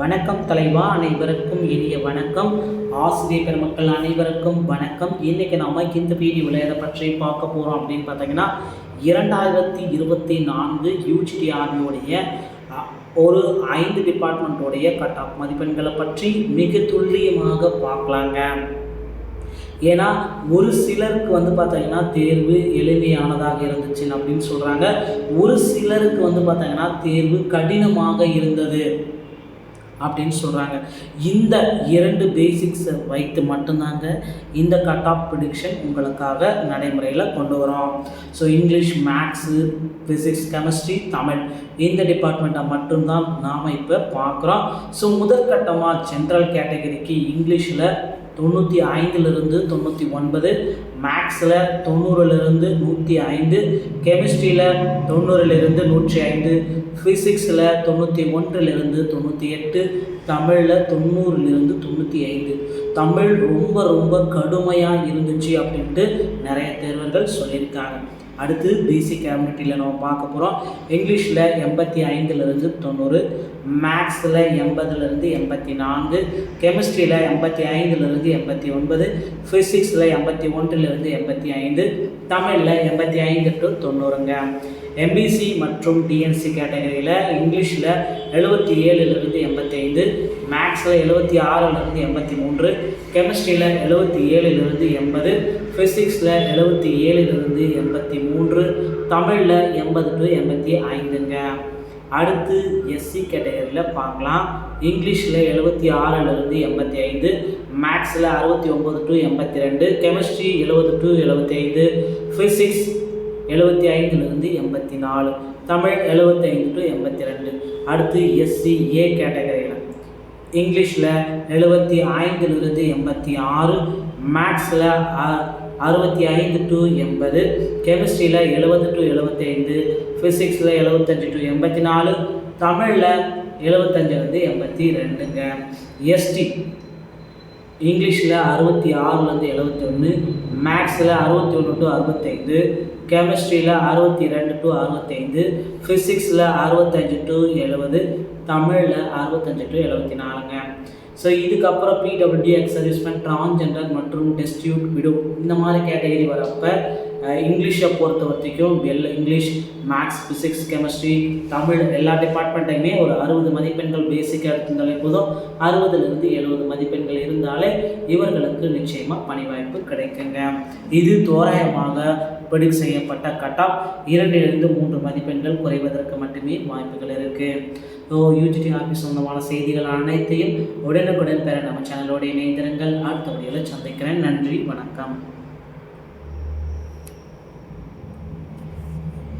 வணக்கம் தலைவா அனைவருக்கும் இனிய வணக்கம். ஆசிரியர் பெருமக்கள் அனைவருக்கும் வணக்கம். இன்றைக்கி நம்ம இந்த வீடியோவில் எதை பற்றி பார்க்க போகிறோம் அப்படின்னு பார்த்தீங்கன்னா இரண்டாயிரத்தி இருபத்தி நான்கு யூஜிடிஆர்பியோடைய ஒரு ஐந்து டிபார்ட்மெண்ட்டோடைய கட் ஆஃப் மதிப்பெண்களை பற்றி மிக துல்லியமாக பார்க்கலாங்க. ஏன்னா ஒரு சிலருக்கு வந்து பார்த்தீங்கன்னா தேர்வு எளிமையானதாக இருந்துச்சு அப்படின்னு சொல்கிறாங்க ஒரு சிலருக்கு வந்து பார்த்தீங்கன்னா தேர்வு கடினமாக இருந்தது. அப்படின்னு சொல்கிறாங்க இந்த இரண்டு பேசிக்ஸை வைத்து மட்டும்தாங்க இந்த கட் ஆஃப் ப்ரிடிக்ஷன் உங்களுக்காக நடைமுறையில் கொண்டு வரோம். So English maths physics chemistry Tamil இந்த டிபார்ட்மெண்ட்டை மட்டும்தான் நாம் இப்போ பார்க்குறோம். ஸோ முதற்கட்டமாக ஜென்ரல் கேட்டகரிக்கு இங்கிலீஷில் தொண்ணூற்றி ஐந்துலேருந்து தொண்ணூற்றி ஒன்பது மேக்ஸில் தொண்ணூறுலேருந்து நூற்றி ஐந்து கெமிஸ்ட்ரியில் தொண்ணூறுலேருந்து நூற்றி ஐந்து ஃபிசிக்ஸில் தொண்ணூற்றி ஒன்றுலேருந்து தொண்ணூற்றி எட்டு தமிழில் தொண்ணூறுலேருந்து தொண்ணூற்றி ஐந்து. தமிழ் ரொம்ப ரொம்ப கடுமையாக இருந்துச்சு அப்படின்ட்டு நிறைய தேர்வர்கள் சொல்லியிருக்காங்க. அடுத்து பிசி கேபிலிட்டியில் நம்ம பார்க்க போகிறோம் இங்கிலீஷில் எண்பத்தி ஐந்துலேருந்து தொண்ணூறு மேக்ஸில் எண்பதுலேருந்து எண்பத்தி நான்கு கெமிஸ்ட்ரியில் எண்பத்தி ஐந்துலேருந்து எண்பத்தி ஒன்பது ஃபிசிக்ஸில் எண்பத்தி ஒன்றுலேருந்து எண்பத்தி ஐந்து தமிழில் எண்பத்தி ஐந்து டு தொண்ணூறுங்க. எம்பிசி மற்றும் டிஎன்சி கேட்டகரியில் இங்கிலீஷில் எழுபத்தி ஏழுலேருந்து எண்பத்தி ஐந்து மேக்ஸில் எழுபத்தி ஆறுலேருந்து எண்பத்தி மூன்று கெமிஸ்ட்ரியில் எழுபத்தி ஏழுலேருந்து எண்பது ஃபிசிக்ஸில் எழுபத்தி ஏழுலேருந்து எண்பத்தி மூன்று தமிழில் எண்பது டு எண்பத்தி ஐந்துங்க. அடுத்து எஸ்சி கேட்டகரியில் பார்க்கலாம். இங்கிலீஷில் எழுபத்தி ஆறுலேருந்து எண்பத்தி ஐந்து மேக்ஸில் அறுபத்தி ஒம்பது டு எண்பத்தி ரெண்டு கெமிஸ்ட்ரி எழுபது டு எழுபத்தி ஐந்து ஃபிசிக்ஸ் எழுபத்தி ஐந்துலேருந்து எண்பத்தி நாலு தமிழ் எழுபத்தைந்து டு எண்பத்தி ரெண்டு. அடுத்து எஸ்சி ஏ கேட்டகரியில் இங்கிலீஷில் எழுபத்தி ஐந்துலேருந்து எண்பத்தி ஆறு மேக்ஸில் அறுபத்தி ஐந்து டு எண்பது கெமிஸ்ட்ரியில் எழுபது டு எழுபத்தி ஐந்து ஃபிசிக்ஸில் எழுபத்தஞ்சு டு எண்பத்தி நாலு தமிழில் எழுபத்தஞ்சிலேருந்து எண்பத்தி ரெண்டுங்க. எஸ்டி இங்கிலீஷில் அறுபத்தி ஆறுலேருந்து எழுபத்தி ஒன்று மேக்ஸில் அறுபத்தி ஒன்று டு அறுபத்தைந்து கெமிஸ்ட்ரியில் அறுபத்தி ரெண்டு டு அறுபத்தைந்து ஃபிசிக்ஸில் அறுபத்தஞ்சு டு எழுபது தமிழில் அறுபத்தஞ்சு டு எழுபத்தி நாலுங்க. ஸோ இதுக்கப்புறம் பிடபிள்யூடிஎக்ஸ் சர்வீஸ்மேன் டிரான்ஜெண்டர் மற்றும் டெஸ்டியூட் விடோ இந்த மாதிரி கேட்டகரி வரப்போ இங்கிலீஷை பொறுத்த வரைக்கும் L English maths physics chemistry Tamil எல்லா டிபார்ட்மெண்ட்டையுமே ஒரு அறுபது மதிப்பெண்கள் பேசிக்காக இருந்தாலே போதும். அறுபதுலேருந்து எழுபது மதிப்பெண்கள் இருந்தாலே இவர்களுக்கு நிச்சயமாக பணி வாய்ப்பு கிடைக்குங்க. இது தோராயமாக பிடிக் செய்யப்பட்ட கட் ஆஃப் இரண்டிலிருந்து மூன்று மதிப்பெண்கள் குறைவதற்கு மட்டுமே வாய்ப்புகள் இருக்குது யூஜிடி ஆஃபீஸ் சொந்தமான செய்திகள் அனைத்தையும் உடனுக்குடன் பெற நம்ம சேனலோடு இணைந்திருங்கள் அடுத்த வீடியோவில் சந்திக்கிறேன். நன்றி வணக்கம்.